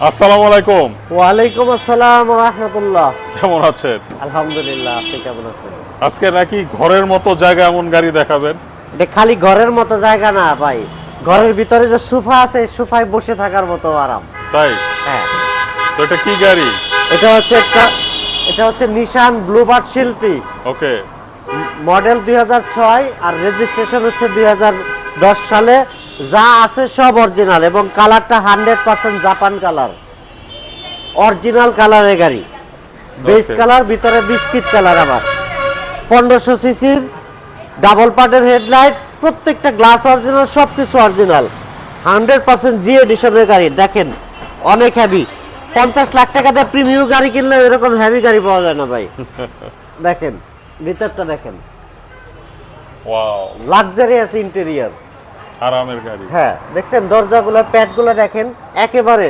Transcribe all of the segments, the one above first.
আসসালামু আলাইকুম। ওয়ালাইকুম আসসালাম রহমতুল্লাহ। কেমন আছেন? আলহামদুলিল্লাহ আপনি কেমন আছেন? আজকে নাকি ঘরের মতো জায়গা এমন গাড়ি দেখাবেন? এটা খালি ঘরের মতো জায়গা না ভাই। ঘরের ভিতরে যে সোফা আছে সোফায় বসে থাকার মতো আরাম। তাই? হ্যাঁ। তো এটা কি গাড়ি? এটা হচ্ছে একটা এটা হচ্ছে নিশান ব্লুবার্ড শিল্পী। ওকে। মডেল দুই হাজার ছয় আর রেজিস্ট্রেশন হচ্ছে দুই হাজার দশ সালে। যা আছে সব অরিজিনাল এবং কালারটা hundred percent Japan colour. Original কালারের গাড়ি। বেস কালার ভিতরে বিস্কিট কালার আবার। পনেরোশো সিসির ডাবল পার্টের হেডলাইট প্রত্যেকটা গ্লাস অরিজিনাল সব কিছু অরিজিনাল হান্ড্রেড পার্সেন্ট জি এডিশনের গাড়ি। দেখেন অনেক হ্যাভি পঞ্চাশ লাখ টাকা দিয়ে প্রিমিয়াম গাড়ি কিনলে এরকম হ্যাভি গাড়ি পাওয়া যায় না ভাই। দেখেন ভিতরটা দেখেন। ওয়াও লাক্সারিয়াস ইন্টেরিয়র আরামের গাড়ি। হ্যাঁ দেখছেন দরজাগুলো প্যাডগুলো দেখেন একেবারে।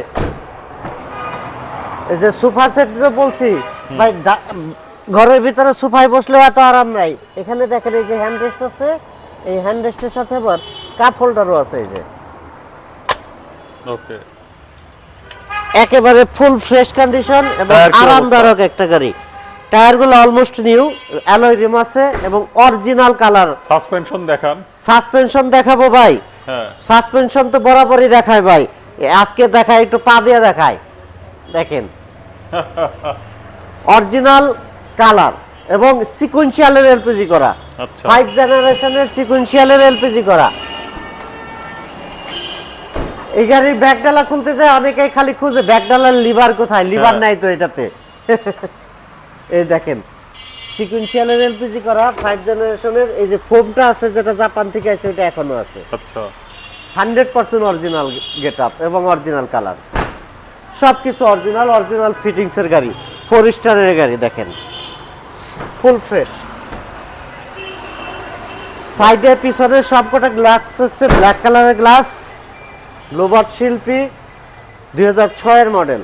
এই যে সোফা সেট যে বলছি ভাই ঘরের ভিতরে সোফায় বসলেও এত আরাম নাই। এখানে দেখেন এই যে হ্যান্ড রেস্ট আছে এই হ্যান্ড রেস্টের সাথে আবার কাপ হোল্ডারও আছে এই যে। ওকে একেবারে ফুল ফ্রেশ কন্ডিশন এবং আরামদায়ক একটা গাড়ি। টায়ারগুলো অলমোস্ট নিউ অ্যালয় রিম আছে এবং অরিজিনাল কালার সাসপেনশন দেখান। সাসপেনশন দেখাবো ভাই। হ্যাঁ। সাসপেনশন তো বরাবরই দেখায় ভাই। আজকে দেখায় একটু পা দিয়ে দেখায়। দেখেন। অরিজিনাল কালার এবং সিকুয়েন্সিয়ালের এলপিজি করা। আচ্ছা। ফাইভ জেনারেশনের সিকুয়েন্সিয়ালের এলপিজি করা। এই গাড়ির ব্যাগডালা খুলতে যায় অনেকেই খালি খুঁজে ব্যাগডালার লিভার কোথায়? লিভার হ্যাঁ। নাই তো এটাতে। এই দেখেন সিকুয়েন্সিয়ালের এলপিজি করা ফাইভ জেনারেশনের এই যে ফোমটা আছে যেটা জাপান থেকে আছে ওটা এখনও আছে। আচ্ছা। Hundred percent original get up এবং অরিজিনাল কালার সব কিছু অরিজিনাল অরিজিনাল ফিটিংসের গাড়ি ফোর স্টারের গাড়ি দেখেন। ফুল ফ্রেশ সাইডে পিছনে সবকটা গ্লাস হচ্ছে ব্ল্যাক কালারের গ্লাস লোবার্ট শিল্পী দুই হাজার ছয়ের মডেল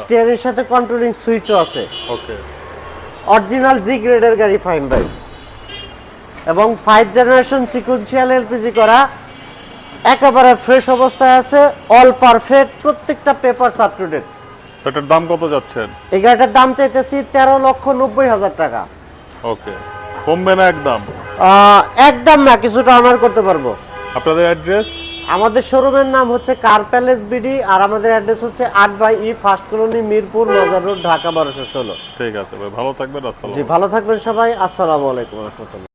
স্টিয়ারের সাথে কন্ট্রোলিং সুইচও আছে। ওকে। অরিজিনাল জি গ্রেডের গাড়ি ফাইন ভাই। এবং ফাইভ জেনারেশন সিকুয়েন্সিয়াল এলপিজি করা একেবারে ফ্রেশ অবস্থায় আছে অল পারফেক্ট প্রত্যেকটা পেপার আপ টু ডেট এটার দাম কত যাচ্ছেন এই গাড়িটার দাম চাইতেছি তেরো লক্ষ নব্বই হাজার টাকা। ওকে। কমবে না একদম? একদম না কিছুটা অনার করতে পারব। আপনাদের অ্যাড্রেস আমাদের শোরুমের নাম হচ্ছে কার প্যালেস বিডি আর আমাদের অ্যাড্রেস হচ্ছে আট by E first colony Mirpur Mazar road Dhaka বারোশো ষোলো। ঠিক আছে ভাই ভালো থাকবেন জি ভালো থাকবেন সবাই। আসসালামু আলাইকুম রহমতুল্লাহ।